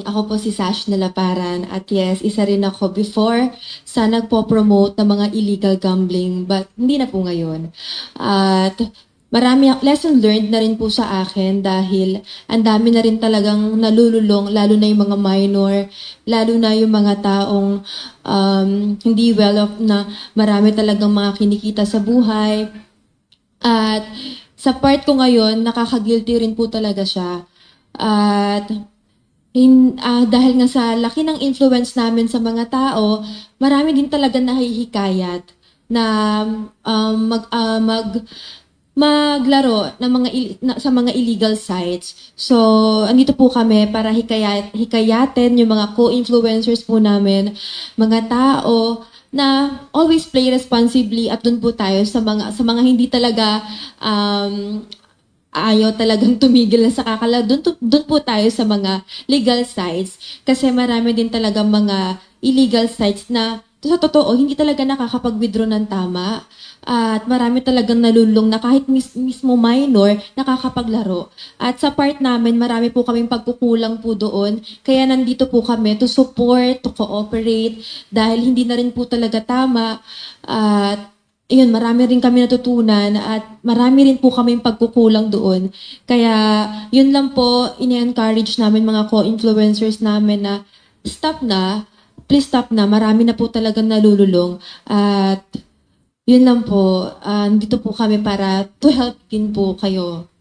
Ako po si Sash Nalaparan at yes, isa rin ako before sa nagpo-promote ng mga illegal gambling but hindi na po ngayon. At marami lesson learned na rin po sa akin dahil ang dami na rin talagang nalululong lalo na yung mga minor, lalo na yung mga taong um, hindi well off na marami talagang mga kinikita sa buhay. At sa part ko ngayon, nakaka-guilty rin po talaga siya. At in, ah, dahil nga sa laki ng influence namin sa mga tao, marami din talaga nahihikayat na um, mag, ah, mag maglaro ng mga na- sa mga illegal sites. So, andito po kami para hikayat, hikayatin yung mga co-influencers po namin, mga tao na always play responsibly at dun po tayo sa mga sa mga hindi talaga um, ayaw talagang tumigil na sa kakala. Doon, doon po tayo sa mga legal sites. Kasi marami din talaga mga illegal sites na sa totoo, hindi talaga nakakapag-withdraw ng tama. At marami talagang nalulung na kahit mis- mismo minor, nakakapaglaro. At sa part namin, marami po kaming pagkukulang po doon. Kaya nandito po kami to support, to cooperate, dahil hindi na rin po talaga tama. At Ayun, marami rin kami natutunan at marami rin po kami pagkukulang doon. Kaya yun lang po, ini-encourage namin mga co-influencers namin na stop na, please stop na, marami na po talagang nalululong. At yun lang po, ah, dito po kami para to help din po kayo.